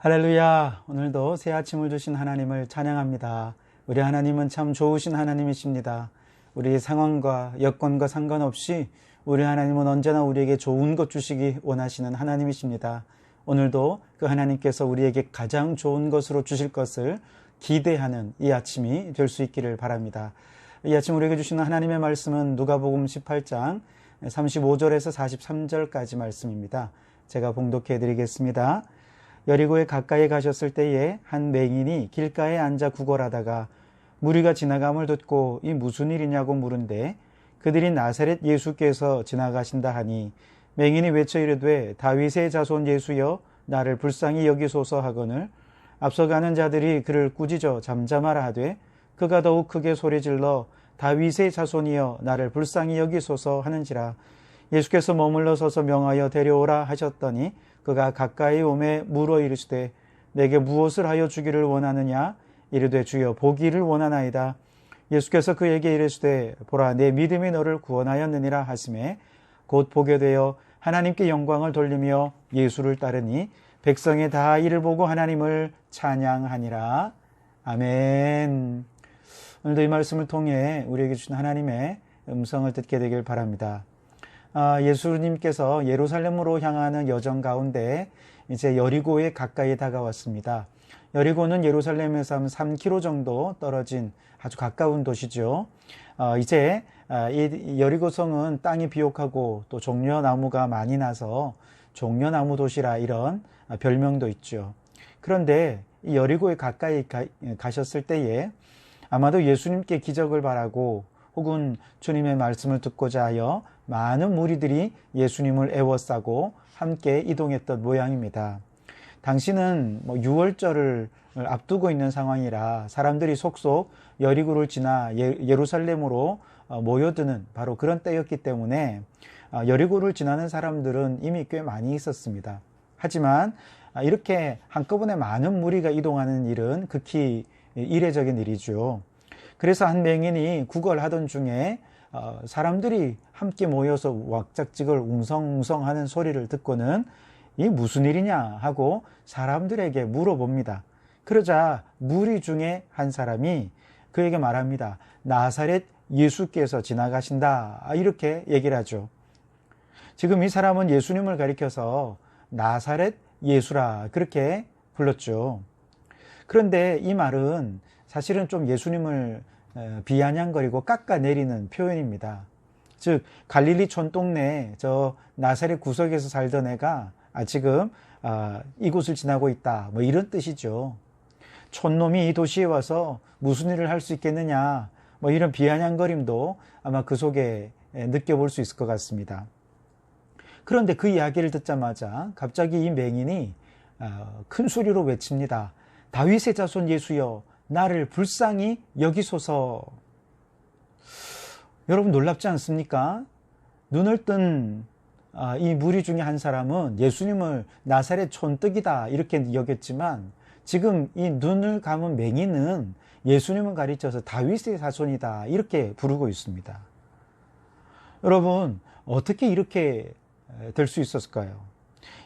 할렐루야. 오늘도 새 아침을 주신 하나님을 찬양합니다. 우리 하나님은 참 좋으신 하나님이십니다. 우리 상황과 여건과 상관없이 우리 하나님은 언제나 우리에게 좋은 것 주시기 원하시는 하나님이십니다. 오늘도 그 하나님께서 우리에게 가장 좋은 것으로 주실 것을 기대하는 이 아침이 될 수 있기를 바랍니다. 이 아침 우리에게 주시는 하나님의 말씀은 누가복음 18장 35절에서 43절까지 말씀입니다. 제가 봉독해 드리겠습니다. 여리고에 가까이 가셨을 때에 한 맹인이 길가에 앉아 구걸하다가 무리가 지나감을 듣고 이 무슨 일이냐고 물은데 그들이 나사렛 예수께서 지나가신다 하니 맹인이 외쳐 이르되 다윗의 자손 예수여 나를 불쌍히 여기소서 하거늘 앞서가는 자들이 그를 꾸짖어 잠잠하라 하되 그가 더욱 크게 소리질러 다윗의 자손이여 나를 불쌍히 여기소서 하는지라 예수께서 머물러 서서 명하여 데려오라 하셨더니 그가 가까이 오매 물어 이르시되 내게 무엇을 하여 주기를 원하느냐? 이르되 주여 보기를 원하나이다. 예수께서 그에게 이르시되 보라 내 믿음이 너를 구원하였느니라 하심에 곧 보게 되어 하나님께 영광을 돌리며 예수를 따르니 백성이 다 이를 보고 하나님을 찬양하니라. 아멘. 오늘도 이 말씀을 통해 우리에게 주신 하나님의 음성을 듣게 되길 바랍니다. 아, 예수님께서 예루살렘으로 향하는 여정 가운데 이제 여리고에 가까이 다가왔습니다. 여리고는 예루살렘에서 한 3km 정도 떨어진 아주 가까운 도시죠. 어, 이제 아, 이 여리고성은 땅이 비옥하고 또 종려나무가 많이 나서 종려나무 도시라 이런 별명도 있죠. 그런데 이 여리고에 가까이 가, 가셨을 때에 아마도 예수님께 기적을 바라고 혹은 주님의 말씀을 듣고자 하여 많은 무리들이 예수님을 애워싸고 함께 이동했던 모양입니다. 당신은 뭐 6월절을 앞두고 있는 상황이라 사람들이 속속 여리고를 지나 예, 예루살렘으로 어, 모여드는 바로 그런 때였기 때문에 어, 여리고를 지나는 사람들은 이미 꽤 많이 있었습니다. 하지만 아, 이렇게 한꺼번에 많은 무리가 이동하는 일은 극히 이례적인 일이죠. 그래서 한 맹인이 구걸하던 중에 어, 사람들이 함께 모여서 왁작직을 웅성웅성 하는 소리를 듣고는 이 무슨 일이냐 하고 사람들에게 물어봅니다. 그러자 무리 중에 한 사람이 그에게 말합니다. 나사렛 예수께서 지나가신다. 이렇게 얘기를 하죠. 지금 이 사람은 예수님을 가리켜서 나사렛 예수라 그렇게 불렀죠. 그런데 이 말은 사실은 좀 예수님을 비아냥거리고 깎아내리는 표현입니다. 즉 갈릴리 촌동네 저 나사렛 구석에서 살던 애가 아, 지금 아, 이곳을 지나고 있다. 뭐 이런 뜻이죠. 촌놈이 이 도시에 와서 무슨 일을 할 수 있겠느냐. 뭐 이런 비아냥거림도 아마 그 속에 느껴볼 수 있을 것 같습니다. 그런데 그 이야기를 듣자마자 갑자기 이 맹인이 어, 큰 소리로 외칩니다. 다윗의 자손 예수여 나를 불쌍히 여기소서. 여러분 놀랍지 않습니까? 눈을 뜬이 아, 무리 중에 한 사람은 예수님을 나사렛 촌뜨기다 이렇게 여겼지만 지금 이 눈을 감은 맹인은 예수님을 가리쳐서 다윗의 자손이다 이렇게 부르고 있습니다. 여러분 어떻게 이렇게 될 수 있었을까요?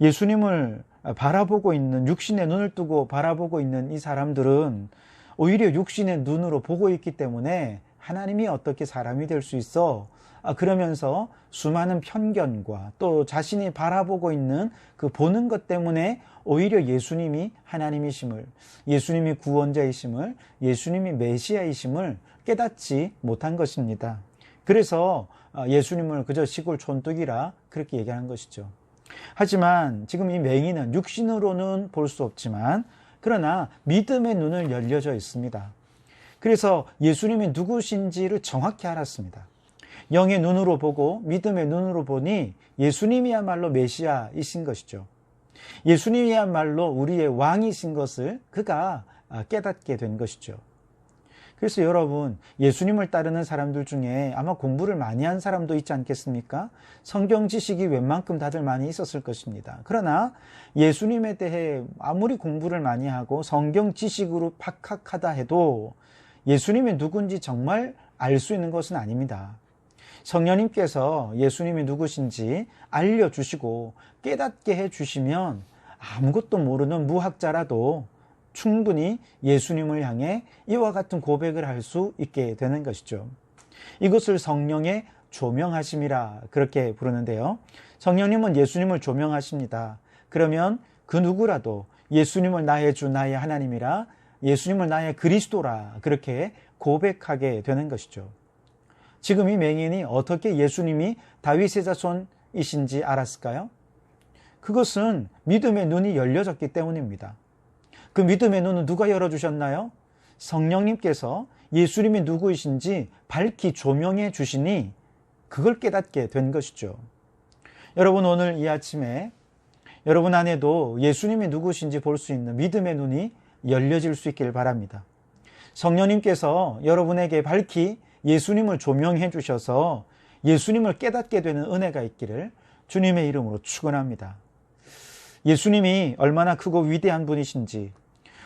예수님을 바라보고 있는 육신의 눈을 뜨고 바라보고 있는 이 사람들은 오히려 육신의 눈으로 보고 있기 때문에 하나님이 어떻게 사람이 될 수 있어? 아, 그러면서 수많은 편견과 또 자신이 바라보고 있는 그 보는 것 때문에 오히려 예수님이 하나님이심을, 예수님이 구원자이심을, 예수님이 메시아이심을 깨닫지 못한 것입니다. 그래서 아, 예수님을 그저 시골 촌뚝이라 그렇게 얘기하는 것이죠. 하지만 지금 이 맹인은 육신으로는 볼 수 없지만 그러나 믿음의 눈을 열려져 있습니다. 그래서 예수님이 누구신지를 정확히 알았습니다. 영의 눈으로 보고 믿음의 눈으로 보니 예수님이야말로 메시아이신 것이죠. 예수님이야말로 우리의 왕이신 것을 그가 깨닫게 된 것이죠. 그래서 여러분, 예수님을 따르는 사람들 중에 아마 공부를 많이 한 사람도 있지 않겠습니까? 성경 지식이 웬만큼 다들 많이 있었을 것입니다. 그러나 예수님에 대해 아무리 공부를 많이 하고 성경 지식으로 박학하다 해도 예수님이 누군지 정말 알 수 있는 것은 아닙니다. 성령님께서 예수님이 누구신지 알려주시고 깨닫게 해주시면 아무것도 모르는 무학자라도 충분히 예수님을 향해 이와 같은 고백을 할 수 있게 되는 것이죠. 이것을 성령의 조명하심이라 그렇게 부르는데요. 성령님은 예수님을 조명하십니다. 그러면 그 누구라도 예수님을 나의 주, 나의 하나님이라 예수님을 나의 그리스도라 그렇게 고백하게 되는 것이죠. 지금 이 맹인이 어떻게 예수님이 다윗의 자손이신지 알았을까요? 그것은 믿음의 눈이 열려졌기 때문입니다. 그 믿음의 눈은 누가 열어주셨나요? 성령님께서 예수님이 누구이신지 밝히 조명해 주시니 그걸 깨닫게 된 것이죠. 여러분 오늘 이 아침에 여러분 안에도 예수님이 누구신지 볼 수 있는 믿음의 눈이 열려질 수 있길 바랍니다. 성령님께서 여러분에게 밝히 예수님을 조명해 주셔서 예수님을 깨닫게 되는 은혜가 있기를 주님의 이름으로 축원합니다. 예수님이 얼마나 크고 위대한 분이신지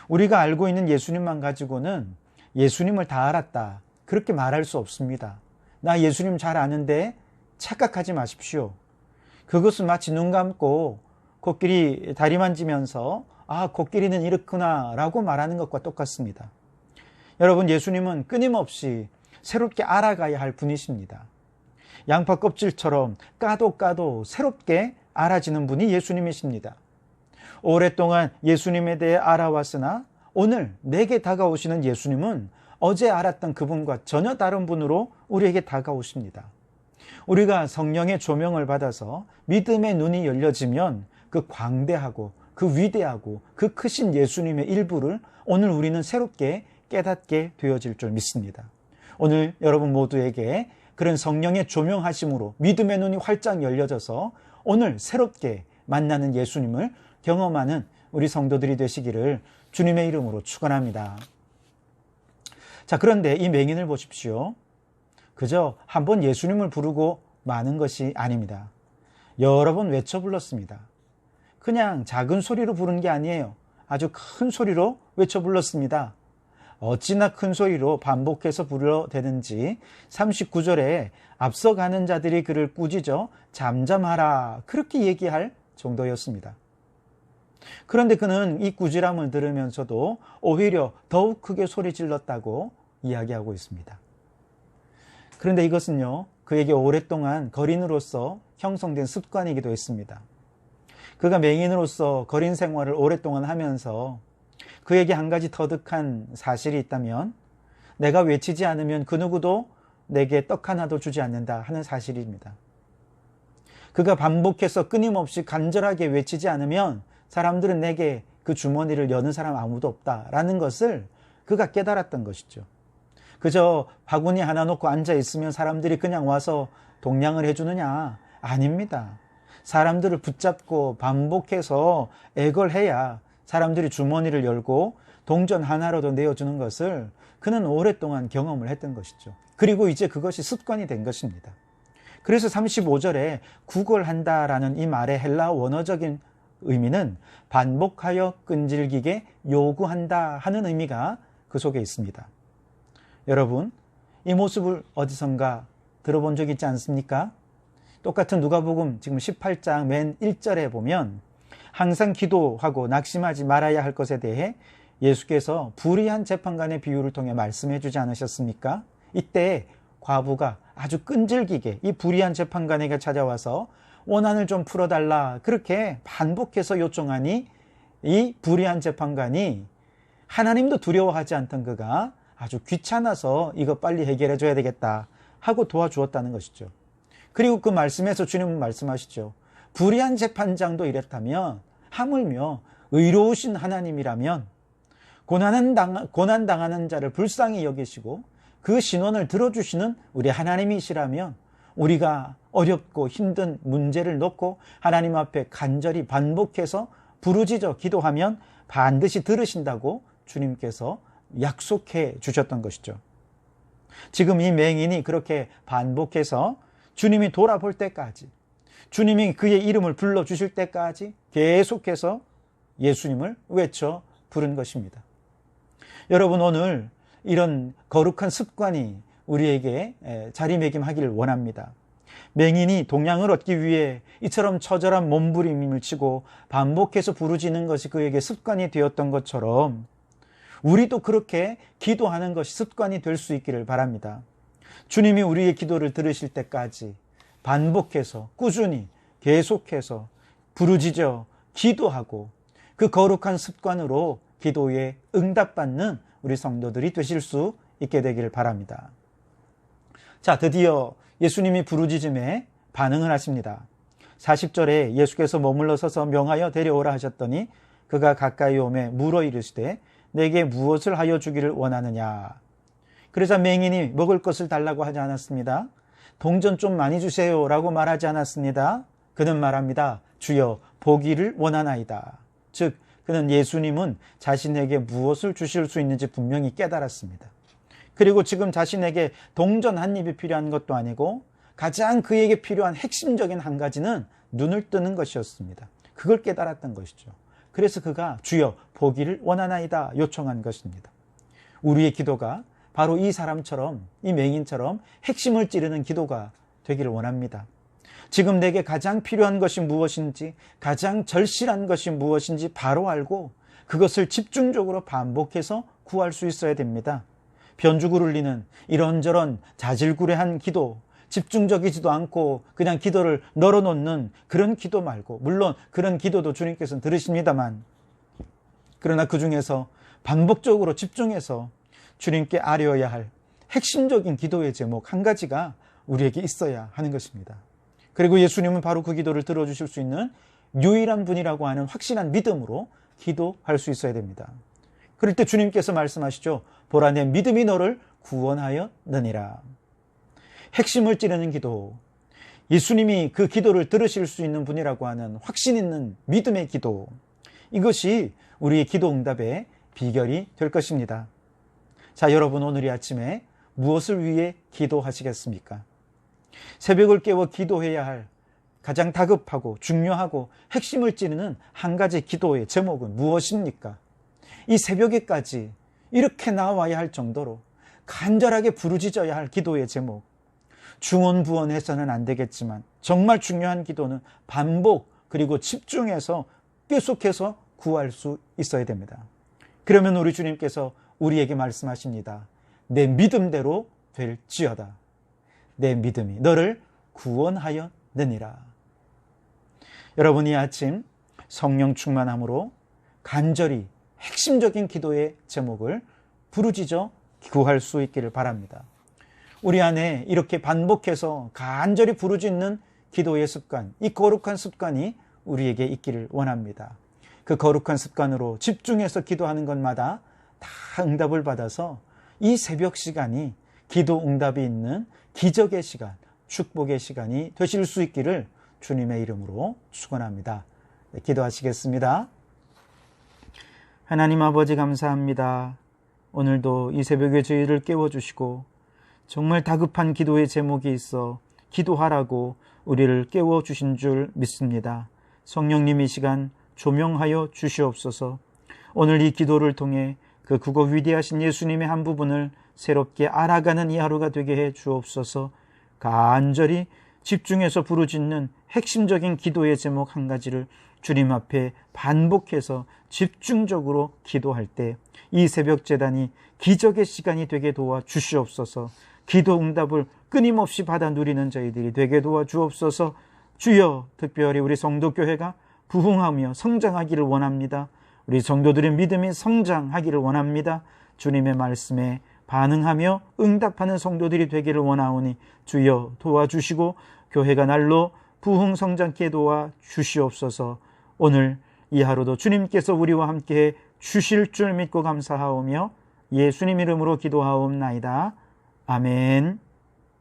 우리가 알고 있는 예수님만 가지고는 예수님을 다 알았다. 그렇게 말할 수 없습니다. 나 예수님 잘 아는데 착각하지 마십시오. 그것은 마치 눈 감고 코끼리 다리 만지면서 아, 코끼리는 이렇구나 라고 말하는 것과 똑같습니다. 여러분, 예수님은 끊임없이 새롭게 알아가야 할 분이십니다. 양파 껍질처럼 까도 까도 새롭게 알아지는 분이 예수님이십니다. 오랫동안 예수님에 대해 알아왔으나 오늘 내게 다가오시는 예수님은 어제 알았던 그분과 전혀 다른 분으로 우리에게 다가오십니다. 우리가 성령의 조명을 받아서 믿음의 눈이 열려지면 그 광대하고 그 위대하고 그 크신 예수님의 일부를 오늘 우리는 새롭게 깨닫게 되어질 줄 믿습니다. 오늘 여러분 모두에게 그런 성령의 조명하심으로 믿음의 눈이 활짝 열려져서 오늘 새롭게 만나는 예수님을 경험하는 우리 성도들이 되시기를 주님의 이름으로 축원합니다. 자, 그런데 이 맹인을 보십시오. 그저 한 번 예수님을 부르고 마는 것이 아닙니다. 여러 번 외쳐 불렀습니다. 그냥 작은 소리로 부른 게 아니에요. 아주 큰 소리로 외쳐 불렀습니다. 어찌나 큰 소리로 반복해서 불러대는지 39절에 앞서가는 자들이 그를 꾸짖어 잠잠하라 그렇게 얘기할 정도였습니다. 그런데 그는 이 꾸지람을 들으면서도 오히려 더욱 크게 소리 질렀다고 이야기하고 있습니다. 그런데 이것은요, 그에게 오랫동안 거린으로서 형성된 습관이기도 했습니다. 그가 맹인으로서 거린 생활을 오랫동안 하면서 그에게 한 가지 터득한 사실이 있다면 내가 외치지 않으면 그 누구도 내게 떡 하나도 주지 않는다 하는 사실입니다. 그가 반복해서 끊임없이 간절하게 외치지 않으면 사람들은 내게 그 주머니를 여는 사람 아무도 없다라는 것을 그가 깨달았던 것이죠. 그저 바구니 하나 놓고 앉아 있으면 사람들이 그냥 와서 동냥을 해주느냐? 아닙니다. 사람들을 붙잡고 반복해서 애걸해야 사람들이 주머니를 열고 동전 하나라도 내어주는 것을 그는 오랫동안 경험을 했던 것이죠. 그리고 이제 그것이 습관이 된 것입니다. 그래서 35절에 구걸한다라는 이 말의 헬라 원어적인 의미는 반복하여 끈질기게 요구한다 하는 의미가 그 속에 있습니다. 여러분, 이 모습을 어디선가 들어본 적 있지 않습니까? 똑같은 누가복음 지금 18장 맨 1절에 보면 항상 기도하고 낙심하지 말아야 할 것에 대해 예수께서 불의한 재판관의 비유를 통해 말씀해 주지 않으셨습니까? 이때 과부가 아주 끈질기게 이 불의한 재판관에게 찾아와서 원한을 좀 풀어달라 그렇게 반복해서 요청하니 이 불의한 재판관이 하나님도 두려워하지 않던 그가 아주 귀찮아서 이거 빨리 해결해 줘야 되겠다 하고 도와주었다는 것이죠. 그리고 그 말씀에서 주님은 말씀하시죠. 불의한 재판장도 이랬다면 하물며 의로우신 하나님이라면 고난은 당, 고난 당하는 자를 불쌍히 여기시고 그 신원을 들어주시는 우리 하나님이시라면 우리가 어렵고 힘든 문제를 놓고 하나님 앞에 간절히 반복해서 부르짖어 기도하면 반드시 들으신다고 주님께서 약속해 주셨던 것이죠. 지금 이 맹인이 그렇게 반복해서 주님이 돌아볼 때까지 주님이 그의 이름을 불러 주실 때까지 계속해서 예수님을 외쳐 부른 것입니다. 여러분 오늘 이런 거룩한 습관이 우리에게 자리매김하기를 원합니다. 맹인이 동양을 얻기 위해 이처럼 처절한 몸부림을 치고 반복해서 부르짖는 것이 그에게 습관이 되었던 것처럼 우리도 그렇게 기도하는 것이 습관이 될 수 있기를 바랍니다. 주님이 우리의 기도를 들으실 때까지 반복해서 꾸준히 계속해서 부르짖어 기도하고 그 거룩한 습관으로 기도에 응답받는 우리 성도들이 되실 수 있게 되기를 바랍니다. 자, 드디어 예수님이 부르짖음에 반응을 하십니다. 40절에 예수께서 머물러 서서 명하여 데려오라 하셨더니 그가 가까이 오매 물어 이르시되 내게 무엇을 하여 주기를 원하느냐. 그래서 맹인이 먹을 것을 달라고 하지 않았습니다. 동전 좀 많이 주세요 라고 말하지 않았습니다. 그는 말합니다. 주여 보기를 원하나이다. 즉 그는 예수님은 자신에게 무엇을 주실 수 있는지 분명히 깨달았습니다. 그리고 지금 자신에게 동전 한 입이 필요한 것도 아니고 가장 그에게 필요한 핵심적인 한 가지는 눈을 뜨는 것이었습니다. 그걸 깨달았던 것이죠. 그래서 그가 주여 보기를 원하나이다 요청한 것입니다. 우리의 기도가 바로 이 사람처럼 이 맹인처럼 핵심을 찌르는 기도가 되기를 원합니다. 지금 내게 가장 필요한 것이 무엇인지 가장 절실한 것이 무엇인지 바로 알고 그것을 집중적으로 반복해서 구할 수 있어야 됩니다. 변죽을 울리는 이런저런 자질구레한 기도, 집중적이지도 않고 그냥 기도를 널어놓는 그런 기도 말고 물론 그런 기도도 주님께서는 들으십니다만 그러나 그 중에서 반복적으로 집중해서 주님께 아뢰어야 할 핵심적인 기도의 제목 한 가지가 우리에게 있어야 하는 것입니다. 그리고 예수님은 바로 그 기도를 들어주실 수 있는 유일한 분이라고 하는 확신한 믿음으로 기도할 수 있어야 됩니다. 그럴 때 주님께서 말씀하시죠. 보라 내 믿음이 너를 구원하였느니라. 핵심을 찌르는 기도. 예수님이 그 기도를 들으실 수 있는 분이라고 하는 확신 있는 믿음의 기도. 이것이 우리의 기도 응답의 비결이 될 것입니다. 자, 여러분 오늘 이 아침에 무엇을 위해 기도하시겠습니까? 새벽을 깨워 기도해야 할 가장 다급하고 중요하고 핵심을 찌르는 한 가지 기도의 제목은 무엇입니까? 이 새벽에까지 이렇게 나와야 할 정도로 간절하게 부르짖어야 할 기도의 제목. 중원부원해서는 안 되겠지만 정말 중요한 기도는 반복 그리고 집중해서 계속해서 구할 수 있어야 됩니다. 그러면 우리 주님께서 우리에게 말씀하십니다. 내 믿음대로 될지어다. 내 믿음이 너를 구원하였느니라. 여러분이 아침 성령 충만함으로 간절히 핵심적인 기도의 제목을 부르짖어 구할 수 있기를 바랍니다. 우리 안에 이렇게 반복해서 간절히 부르짖는 기도의 습관, 이 거룩한 습관이 우리에게 있기를 원합니다. 그 거룩한 습관으로 집중해서 기도하는 것마다 다 응답을 받아서 이 새벽 시간이 기도 응답이 있는 기적의 시간, 축복의 시간이 되실 수 있기를 주님의 이름으로 축원합니다. 네, 기도하시겠습니다. 하나님 아버지 감사합니다. 오늘도 이 새벽에 저희를 깨워주시고 정말 다급한 기도의 제목이 있어 기도하라고 우리를 깨워주신 줄 믿습니다. 성령님 이 시간 조명하여 주시옵소서 오늘 이 기도를 통해 그 국어 위대하신 예수님의 한 부분을 새롭게 알아가는 이 하루가 되게 해 주옵소서 간절히 집중해서 부르짖는 핵심적인 기도의 제목 한 가지를 주님 앞에 반복해서 집중적으로 기도할 때 이 새벽 재단이 기적의 시간이 되게 도와 주시옵소서 기도 응답을 끊임없이 받아 누리는 저희들이 되게 도와 주옵소서 주여 특별히 우리 성도교회가 부흥하며 성장하기를 원합니다. 우리 성도들의 믿음이 성장하기를 원합니다. 주님의 말씀에 반응하며 응답하는 성도들이 되기를 원하오니 주여 도와주시고 교회가 날로 부흥 성장케 도와 주시옵소서. 오늘 이 하루도 주님께서 우리와 함께 주실 줄 믿고 감사하오며 예수님 이름으로 기도하옵나이다. 아멘.